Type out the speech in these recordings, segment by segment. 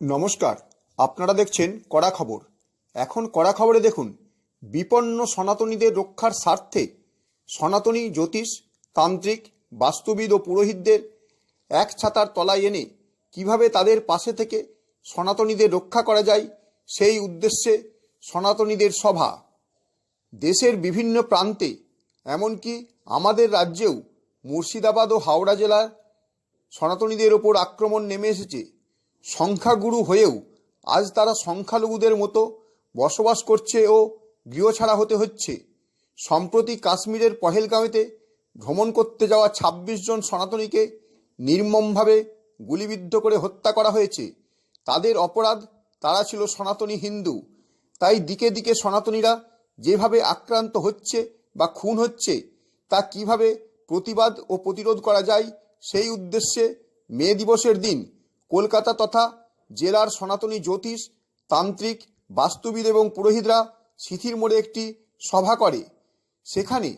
নমস্কার, আপনারা দেখছেন কড়া খবর। এখন কড়া খবরে দেখুন, বিপন্ন সনাতনীদের রক্ষার স্বার্থে সনাতনী জ্যোতিষ, তান্ত্রিক, বাস্তুবিদ ও পুরোহিতদের এক ছাতার তলায় এনে কীভাবে তাদের পাশে থেকে সনাতনীদের রক্ষা করা যায়, সেই উদ্দেশ্যে সনাতনীদের সভা। দেশের বিভিন্ন প্রান্তে, এমনকি আমাদের রাজ্যেও মুর্শিদাবাদ ও হাওড়া জেলার সনাতনীদের ওপর আক্রমণ নেমে এসেছে। সংখ্যাগুরু হয়েও আজ তারা সংখ্যালঘুদের মতো বসবাস করছে ও গৃহছাড়া হতে হচ্ছে। সম্প্রতি কাশ্মীরের পহেলগাঁওতে ভ্রমণ করতে যাওয়া ২৬ জন সনাতনীকে নির্মমভাবে গুলিবিদ্ধ করে হত্যা করা হয়েছে। তাদের অপরাধ, তারা ছিল সনাতনী হিন্দু। তাই দিকে দিকে সনাতনীরা যেভাবে আক্রান্ত হচ্ছে বা খুন হচ্ছে, তা কীভাবে প্রতিবাদ ও প্রতিরোধ করা যায় সেই উদ্দেশ্যে মে দিবসের দিন কলকাতা তথা জেলার সনাতনী জ্যোতিষ, তান্ত্রিক, বাস্তুবিদ এবং পুরোহিতরা সিথির মোড়ে একটি সভা করে। সেখানে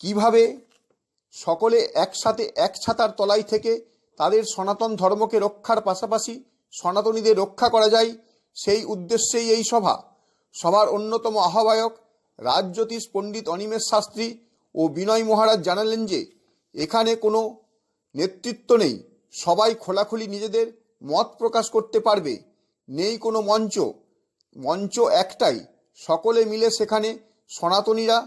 কীভাবে সকলে একসাথে এক ছাতার তলায় থেকে তাদের সনাতন ধর্মকে রক্ষার পাশাপাশি সনাতনীদের রক্ষা করা যায়, সেই উদ্দেশ্যেই এই সভা। সভার অন্যতম আহ্বায়ক রাজজ্যোতিষ পণ্ডিত অনিমেষ শাস্ত্রী ও বিনয় মহারাজ জানালেন যে, এখানে কোনো নেতৃত্ব নেই। সবাই খোলাখুলি নিজেদের মত প্রকাশ করতে পারবে? নেই কোনো মঞ্চ। মঞ্চ একটাই। সকলে মিলে সেখানে সনাতনীরা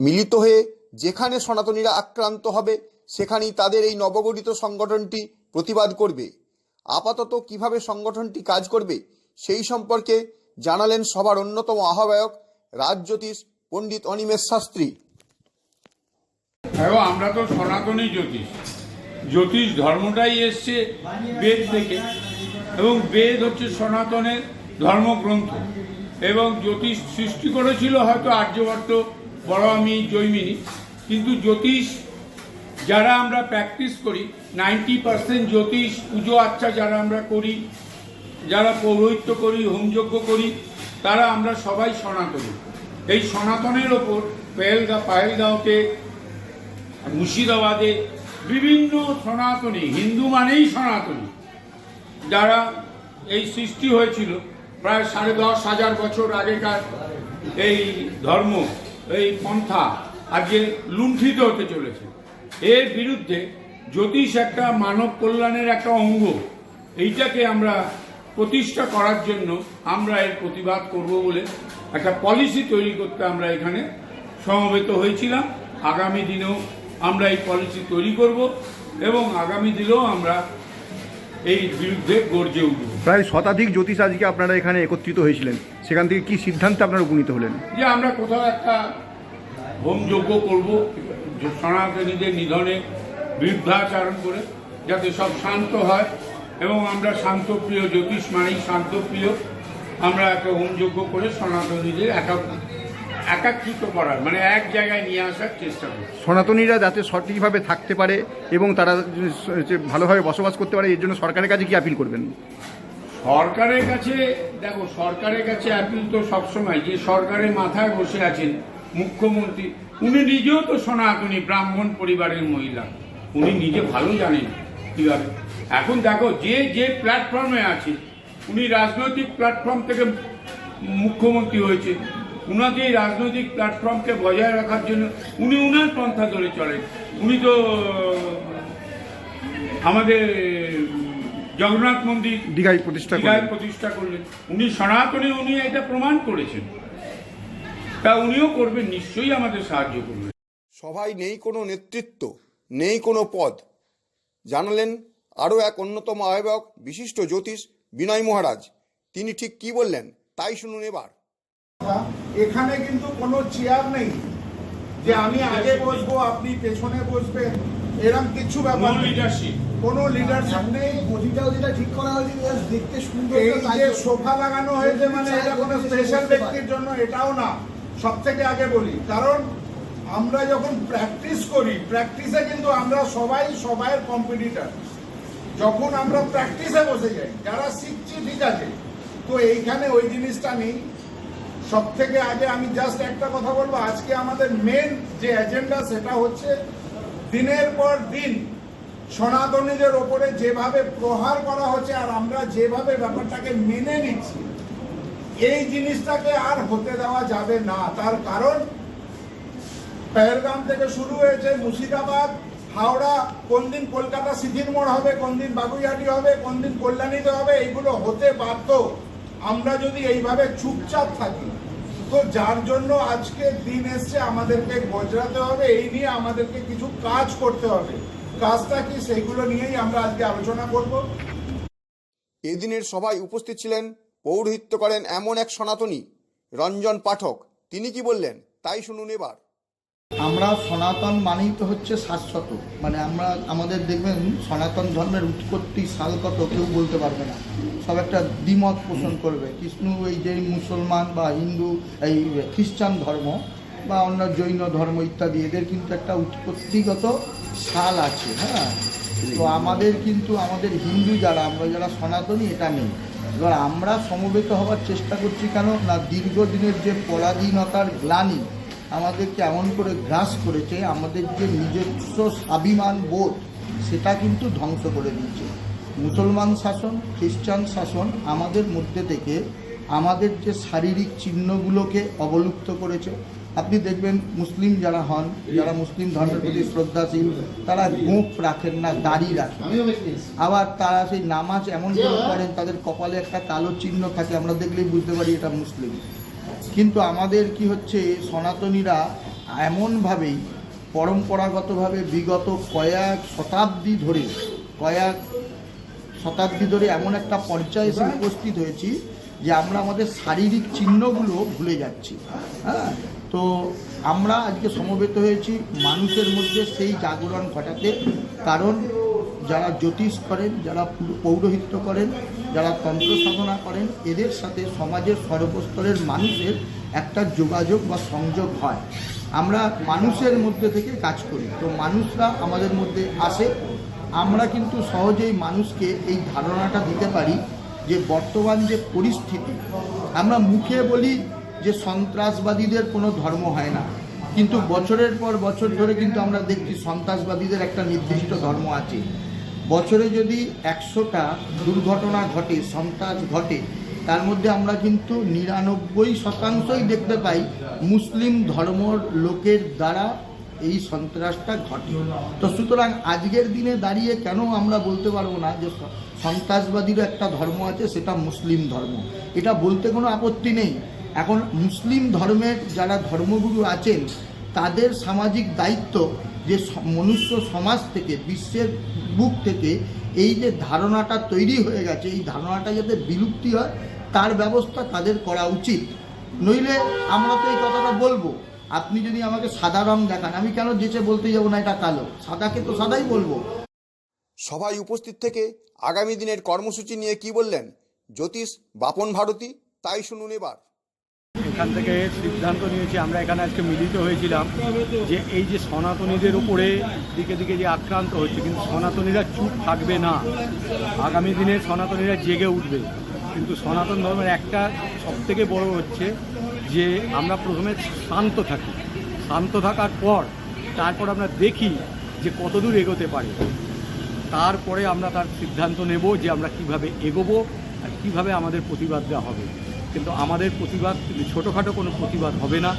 মিলিত হয়ে যেখানে সনাতনীরা আক্রান্ত হবে, সেখানেই তাদের এই নবগঠিত সংগঠনটি প্রতিবাদ করবে। আপাতত কীভাবে সংগঠনটি কাজ করবে, সেই সম্পর্কে জানালেন সবার অন্যতম আহ্বায়ক রাজজ্যোতিষ পণ্ডিত অনিমেষ শাস্ত্রী। আমরা তো সনাতনী জ্যোতিষ। জ্যোতিষ ধর্মটাই এসছে বেদ থেকে। এবং বেদ হচ্ছে সনাতনের ধর্মগ্রন্থ। এবং জ্যোতিষ সৃষ্টি করেছিল হয়তো আর্যভট্ট, বড়ামি, জৈমিনী। কিন্তু জ্যোতিষ, যারা আমরা প্র্যাকটিস করি নাইনটি পার্সেন্ট জ্যোতিষ, পুজো আচ্ছা যারা আমরা করি, যারা পৌরোহিত্য করি, হোমযজ্ঞ করি, তারা আমরা সবাই সনাতনী। এই সনাতনের ওপর পেহেলগা পাহেলগাঁওতে মুর্শিদাবাদে বিভিন্ন সনাতনী, হিন্দু মানেই সনাতনী। যারা এই সৃষ্টি হয়েছিল, প্রায় সাড়ে দশ হাজার বছর আগেকার এই ধর্ম, এই পন্থা আজকে লুণ্ঠিত হতে চলেছে। এর বিরুদ্ধে জ্যোতিষ একটা, মানব কল্যাণের একটা অঙ্গ। এইটাকে আমরা প্রতিষ্ঠা করার জন্য আমরা এর প্রতিবাদ করব বলে একটা পলিসি তৈরি করতে আমরা এখানে সমবেত হয়েছিলাম। আগামী দিনেও আমরা এই পলিসি তৈরি করব এবং আগামী দিনেও আমরা এই বিরুদ্ধে গর্জে উঠব। প্রায় শতাধিক জ্যোতিষ আজকে আপনারা এখানে একত্রিত হয়েছিলেন। সেখান থেকে কি সিদ্ধান্তে আপনারা উপনীত হলেন? যে আমরা কোথাও একটা হোমযজ্ঞ করব যে সনাতনীদের নিধনে বৃদ্ধাচরণ করে যাতে সব শান্ত হয় এবং আমরা শান্তপ্রিয় জ্যোতিষ মানেই শান্তপ্রিয়। আমরা একটা হোমযজ্ঞ করে সনাতনীদের একা একাকৃত করার মানে এক জায়গায় নিয়ে আসার চেষ্টা করব সনাতনীরা যাতে সঠিকভাবে থাকতে পারে এবং তারা যে ভালোভাবে বসবাস করতে পারে এর জন্য সরকারের কাছে কি আপিল করবেন? সরকারের কাছে দেখো সরকারের কাছে আপিল তো সবসময় যে সরকারের মাথায় বসে আছেন মুখ্যমন্ত্রী উনি নিজেও তো সনাতনী ব্রাহ্মণ পরিবারের মহিলা। উনি নিজে ভালো জানেন কীভাবে। এখন দেখো যে যে প্ল্যাটফর্মে আছে উনি রাজনৈতিক প্ল্যাটফর্ম থেকে মুখ্যমন্ত্রী হয়েছে উনাকে এই রাজনৈতিক প্ল্যাটফর্মকে বজায় রাখার জন্য উনি উনার পন্থা ধরে চলেন। উনি তো আমাদের জগন্নাথ মন্দির দীঘায় প্রতিষ্ঠা দীঘায় প্রতিষ্ঠা করলেন। উনি সনাতনী উনি এটা প্রমাণ করেছেন। তা উনিও করবেন নিশ্চয়ই আমাদের সাহায্য করবেন। সভায় নেই কোনো নেতৃত্ব নেই কোনো পদ। জানালেন আরও এক অন্যতম আহ্বায়ক বিশিষ্ট জ্যোতিষ বিনয় মহারাজ। তিনি ঠিক কি বললেন তাই শুনুন এবার। এখানে কিন্তু কোনো চেয়ার নেই যে আমি আগে বসবো আপনি পেছনে বসবেন। এরকম কিছু ব্যাপার নেই। লিডারশিপ কোনো লিডারশিপ নেই। গদিটাও যেটা ঠিক করা হয়েছে দেখতে সুন্দর এই যে সোফা লাগানো হয়েছে মানে এটা কোনো স্পেশাল ব্যক্তির জন্য এটাও না। সব থেকে আগে বলি কারণ আমরা যখন প্র্যাকটিস করি প্র্যাকটিসে কিন্তু আমরা সবাই সবাইয়ের কম্পিটিটার যখন আমরা প্র্যাকটিসে বসে যাই যারা শিখছি ঠিক আছে তো এইখানে ওই জিনিসটা নেই। সব থেকে আগে আমি জাস্ট একটা কথা বলব, আজকে আমাদের মেন যে এজেন্ডা সেটা হচ্ছে দিনের পর দিন সনাতনীদের ওপরে যেভাবে প্রহার করা হচ্ছে আর আমরা যেভাবে ব্যাপারটাকে মেনে নিচ্ছি, এই জিনিসটাকে আর হতে দেওয়া যাবে না। তার কারণ, পেহেলগাম থেকে শুরু হয়েছে মুর্শিদাবাদ, হাওড়া, কোন দিন কলকাতা সিদ্ধির মোড় হবে, কোন দিন বাগুইহাটি হবে, কোন দিন কল্যাণীতে হবে, এইগুলো হতে বাধ্য। আমরা যদি এইভাবে চুপচাপ থাকি, তো যার জন্য আজকে দিন এসছে আমাদেরকে গজরাতে হবে, এই নিয়ে আমাদেরকে কিছু কাজ করতে হবে। কাজটা কি সেইগুলো নিয়েই আমরা আজকে আলোচনা করব। এদিনের সভায় উপস্থিত ছিলেন পৌরোহিত্য করেন এমন এক সনাতনী, রঞ্জন পাঠক। তিনি কি বললেন? তাই শুনুন এবার। আমরা সনাতন মানেই তো হচ্ছে শাশ্বত। মানে আমরা, আমাদের দেখবেন সনাতন ধর্মের উৎপত্তি সাল কত কেউ বলতে পারবে না। সব একটা দ্বিমত পোষণ করবে। কৃষ্ণ এই যে মুসলমান বা হিন্দু, এই খ্রিস্টান ধর্ম বা অন্য জৈন ধর্ম ইত্যাদি, এদের কিন্তু একটা উৎপত্তিগত সাল আছে হ্যাঁ? তো আমাদের কিন্তু, আমাদের হিন্দু যারা, আমরা যারা সনাতনী, এটা নেই। এবার আমরা সমবেত হওয়ার চেষ্টা করছি কেন? না, দীর্ঘদিনের যে পরাধীনতার গ্লানি আমাদেরকে এমন করে গ্রাস করেছে, আমাদের যে নিজস্ব স্বাভিমান বোধ, সেটা কিন্তু ধ্বংস করে দিয়েছে। মুসলমান শাসন, খ্রিস্টান শাসন আমাদের মধ্যে থেকে আমাদের যে শারীরিক চিহ্নগুলোকে অবলুপ্ত করেছে। আপনি দেখবেন মুসলিম যারা হন, যারা মুসলিম ধর্মের প্রতি শ্রদ্ধাশীল, তারা গোঁফ রাখেন না, দাড়ি রাখেন। আবার তারা সেই নামাজ এমন করে করেন, তাদের কপালে একটা কালো চিহ্ন থাকে, আমরা দেখলেই বুঝতে পারি এটা মুসলিম। কিন্তু আমাদের কি হচ্ছে সনাতনীরা এমনভাবেই পরম্পরাগতভাবে বিগত কয়েক শতাব্দী ধরে কয়েক শতাব্দী ধরে এমন একটা পর্যায়ে এসে উপস্থিত হয়েছি যে আমরা আমাদের শারীরিক চিহ্নগুলো ভুলে যাচ্ছি। হ্যাঁ? তো আমরা আজকে সমবেত হয়েছি মানুষের মধ্যে সেই জাগরণ ঘটাতে। কারণ যারা জ্যোতিষ করেন যারা পৌরোহিত্য করেন যারা তন্ত্র সাধনা করেন, এদের সাথে সমাজের সর্বস্তরের মানুষের একটা যোগাযোগ বা সংযোগ হয়। আমরা মানুষের মধ্যে থেকে কাজ করি। তো মানুষরা আমাদের মধ্যে আসে। আমরা কিন্তু সহজেই মানুষকে এই ধারণাটা দিতে পারি যে বর্তমান যে পরিস্থিতি, আমরা মুখে বলি যে সন্ত্রাসবাদীদের কোনো ধর্ম হয় না। কিন্তু বছরের পর বছর ধরে কিন্তু আমরা দেখছি সন্ত্রাসবাদীদের একটা নির্দিষ্ট ধর্ম আছে। বছরে যদি একশোটা দুর্ঘটনা ঘটে, সন্ত্রাস ঘটে, তার মধ্যে আমরা কিন্তু নিরানব্বই শতাংশই দেখতে পাই মুসলিম ধর্মর লোকের দ্বারা এই সন্ত্রাসটা ঘটে। তো সুতরাং আজকের দিনে দাঁড়িয়ে কেন আমরা বলতে পারব না যে সন্ত্রাসবাদীরও একটা ধর্ম আছে, সেটা মুসলিম ধর্ম। এটা বলতে কোনো আপত্তি নেই। এখন মুসলিম ধর্মের যারা ধর্মগুরু আছেন, তাদের সামাজিক দায়িত্ব যে মনুষ্য সমাজ থেকে, বিশ্বের বুক থেকে এই যে ধারণাটা তৈরি হয়ে গেছে, এই ধারণাটা যাতে বিলুপ্তি হয়, তার ব্যবস্থা তাদের করা উচিত। নইলে আমরা তো এই কথাটা বলব। আপনি যদি আমাকে সাদা রং দেখান, আমি কেন যেচে বলতে যাব না এটা কালো? সাদাকে তো সাদাই বলব। সভায় উপস্থিত থেকে আগামী দিনের কর্মসূচি নিয়ে কি বললেন? জ্যোতিষ, বাপন ভারতী, তাই শুনুন এবার। এখান থেকে সিদ্ধান্ত নিয়েছি, আমরা এখানে আজকে মিলিত হয়েছিলাম যে এই যে সনাতনীদের উপরে দিকে দিকে যে আক্রান্ত হচ্ছে, কিন্তু সনাতনীরা চুপ থাকবে না। আগামী দিনে সনাতনীরা জেগে উঠবে। কিন্তু সনাতন ধর্মের একটা সবথেকে বড় হচ্ছে যে আমরা প্রথমে শান্ত থাকি। শান্ত থাকার পর তারপর আমরা দেখি যে কতদূর এগোতে পারি। তারপরে আমরা তার সিদ্ধান্ত নেব যে আমরা কীভাবে এগোবো আর কীভাবে আমাদের প্রতিবাদটা হবে। কিন্তু আমাদের প্রতিবাদ, কিন্তু ছোটোখাটো কোনো প্রতিবাদ হবে না।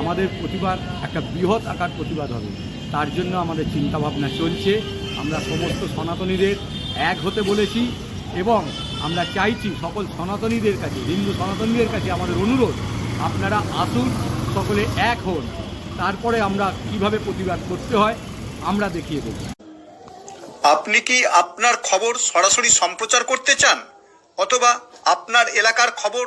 আমাদের প্রতিবাদ একটা বৃহৎ আকার প্রতিবাদ হবে। তার জন্য আমাদের চিন্তাভাবনা চলছে। আমরা সমস্ত সনাতনীদের এক হতে বলেছি এবং আমরা চাইছি সকল সনাতনীদের কাছে, হিন্দু সনাতনীদের কাছে আমাদের অনুরোধ, আপনারা আসুন, সকলে এক হন। তারপরে আমরা কীভাবে প্রতিবাদ করতে হয়, আমরা দেখিয়ে দেবো। আপনি কি আপনার খবর সরাসরি সম্প্রচার করতে চান? অথবা আপনার এলাকার খবর